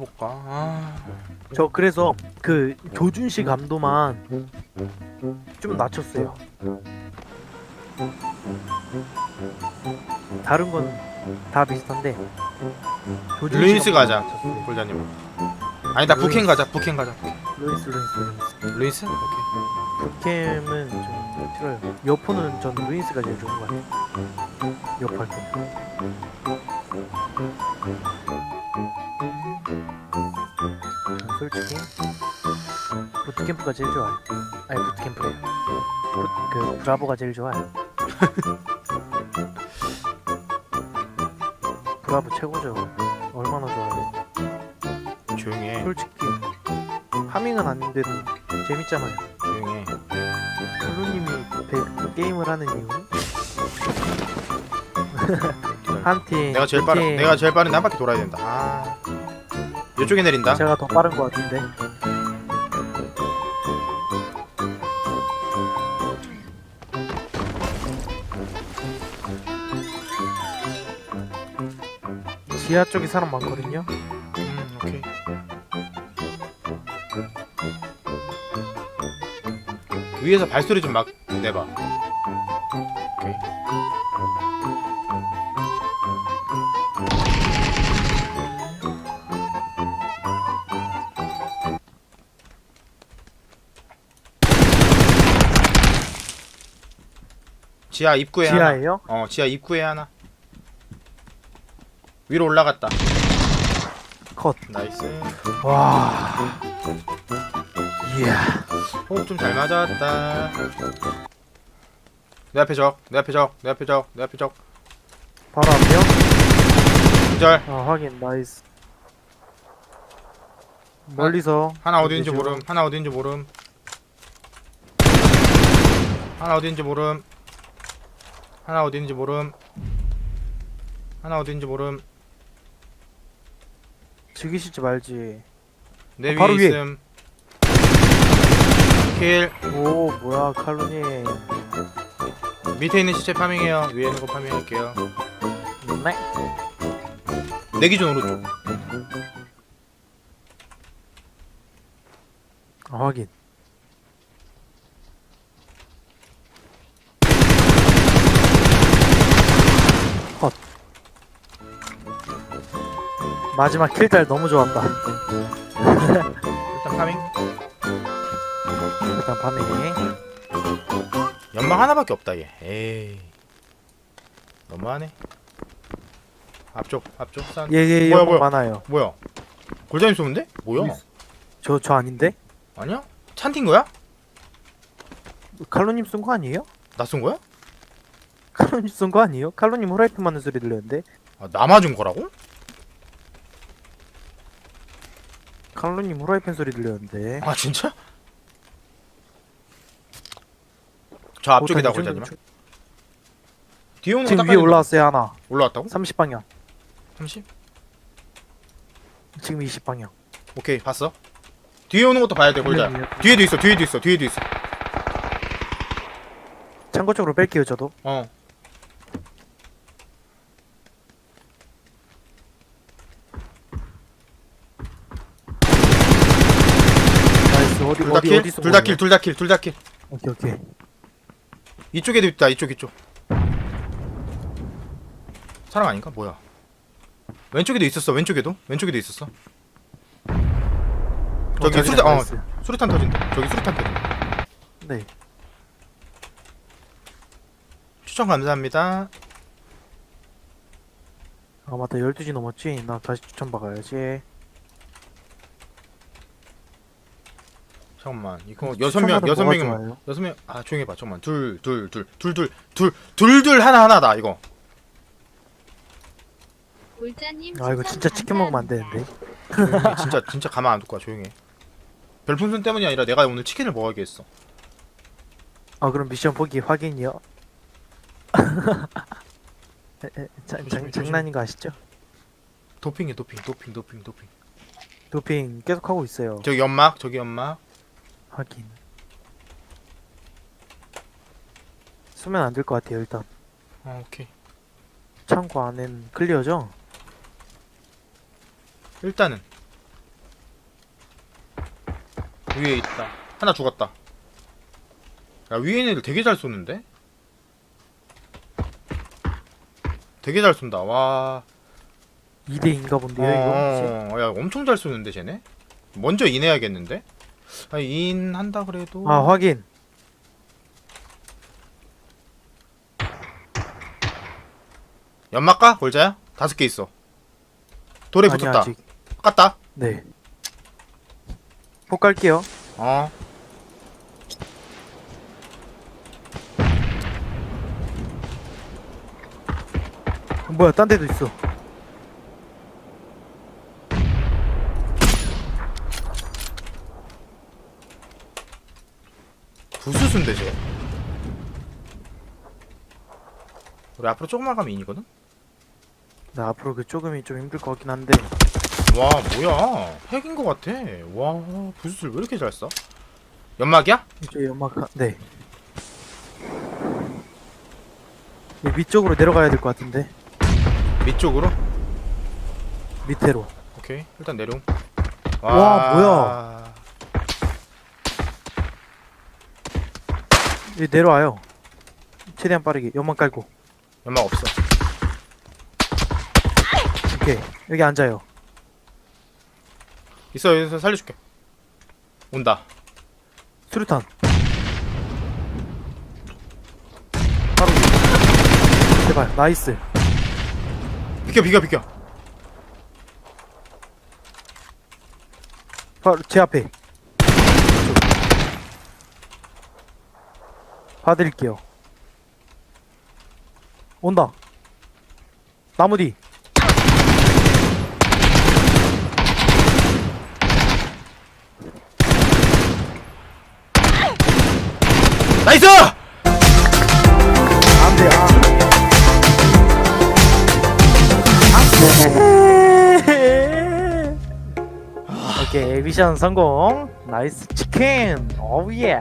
볼까? 아, 저 그래서 그 조준 씨 감도만 좀 낮췄어요. 다른 건 다 비슷한데 조준 씨 루이스 감도만 가자. 낮췄어요. 골자님. 아니다 북캠 가자. 북캠 가자. 루이스 루이스 루이스. 루이스? 오케이. 북캠은 좀 싫어요. 여포는 전 루이스가 제일 좋은 것 같아요. 여포. 솔직히 부트캠프가 제일 좋아요. 아니 부트캠프래. 부, 그 브라보가 제일 좋아요. 브라보 최고죠. 얼마나 좋아요. 조용해. 솔직히 하밍은 아닌데도 재밌잖아요. 조용해. 클루님이 배- 게임을 하는 이유? 한 팀. 내가 제일 두 빠른. 팀. 내가 제일 빠른 한 바퀴 돌아야 된다. 아. 이쪽에 내린다. 제가 더 빠른 것 같은데. 지하 쪽에 사람 많거든요. 음, 오케이. 위에서 발소리 좀 막 내봐. 오케이. 지하 입구에 하나. 지하예요? 어, 지하 입구에 하나. 위로 올라갔다. 컷. 나이스. 와. 이야. 호흡 좀 잘 맞았다. 내 앞에 적, 내 앞에 적, 내 앞에 적, 내 앞에 적. 바로 앞이요? 기절. 아 확인. 나이스. 멀리서 하나 어디인지. 모름. 하나 어디인지 모름. 하나 어디인지 모름. 하나 어디인지 모름. 하나 어디인지 모름. 즐기시지 말지. 내 어, 바로 위에 위에. 있음. 킬. 오 뭐야 칼로님. 밑에 있는 시체 파밍해요. 위에 있는 거 파밍할게요. 네. 내 기준 오른쪽. 아, 확인. 마지막 킬달 너무 좋았다. 일단 파밍. 일단 밤에 연막 하나밖에 없다 얘. 에이. 너무하네. 앞쪽, 앞쪽 산. 예예 뭐야, 예, 뭐야. 많아요. 뭐야? 골자님 쏘는데? 뭐야? 저 저 아닌데? 아니야? 찬틴 거야? 칼로님 쏜 거 아니에요? 나 쏜 거야? 칼로님 쏜 거 아니에요? 칼로님 후라이팬 맞는 소리 들렸는데 아, 나 맞은 거라고? 칼로님 후라이팬 소리 들렸는데. 아 진짜? 저 앞쪽에다 보통 이 골자님. 정도면 뒤에 오는 거 지금 딱 위에 올라왔어요 하나. 올라왔다고? 30 방향. 30? 지금 20 방향. 오케이 봤어. 뒤에 오는 것도 봐야 돼 골자. 뒤에도 있어, 뒤에도 있어, 뒤에도 있어. 창고 쪽으로 뺄게요 저도. 어. 나이스 어디 둘 다 어디 킬, 어디서 둘 다 보여요? 킬, 둘 다 킬, 둘 다 킬. 오케이 오케이. 이쪽에도 있다, 이쪽, 이쪽. 사람 아닌가? 뭐야? 왼쪽에도 있었어, 왼쪽에도, 왼쪽에도 있었어. 저기 어, 수류탄, 어, 나이스. 수류탄 터진다. 저기 수류탄 터진다. 네. 추천 감사합니다. 아 맞다 12시 넘었지? 나 다시 추천 박아야지. 잠깐만, 이거 여섯 명, 여섯 명이면? 여섯 명. 아 조용히 해봐. 잠깐만, 둘, 둘, 둘, 둘, 둘, 둘, 둘, 둘, 하나, 하나다 이거. 아 이거 진짜 치킨 먹으면 안 되는데. 조용히 해. 진짜 진짜 가만 안 둘 거야. 조용히. 해. 별풍선 때문이 아니라 내가 오늘 치킨을 먹어야겠어. 아 그럼 미션 포기 확인이요. 에, 에, 자, 조심, 장, 조심. 장난인 거 아시죠? 도핑해, 도핑, 도핑, 도핑, 도핑. 도핑 계속 하고 있어요. 저기 연막, 저기 연막. 확인. 쓰면 안 될 것 같아요 일단. 어, 오케이. 창고 안엔 클리어죠? 일단은 위에 있다. 하나 죽었다. 야 위에 있는 애들 되게 잘 쏘는데? 되게 잘 쏜다. 와. 2대인가 본데요 이거. 어, 야 엄청 잘 쏘는데 쟤네? 먼저 인해야겠는데? 아, 인한다 그래도. 아 확인. 연막 까? 골자야? 다섯 개 있어. 돌에 아니 붙었다. 아직. 깠다. 네. 폭 갈게요. 어. 뭐야 딴 데도 있어. 부수수인데 쟤. 우리 앞으로 조금만 가면 인이거든? 나 앞으로 그 조금이 좀 힘들 것 같긴 한데. 와 뭐야 핵인 것 같아 와 부수술 왜 이렇게 잘 써? 연막이야? 이제 연막 하... 네. 이 위쪽으로 내려가야 될 것 같은데. 밑쪽으로? 밑으로. 오케이 일단 내려옴 와, 뭐야. 여기 내려와요. 최대한 빠르게 연막 깔고. 연막 없어 오케이. 여기 앉아요. 있어 있어 살려줄게 온다 수류탄. 바로 위에. 제발 나이스. 비켜 비켜 비켜 바로 제 앞에. 봐드릴게요. 온다. 나무 뒤. 나이스! 안 돼, 아. 오케이, 미션 성공. 나이스 치킨. 오예.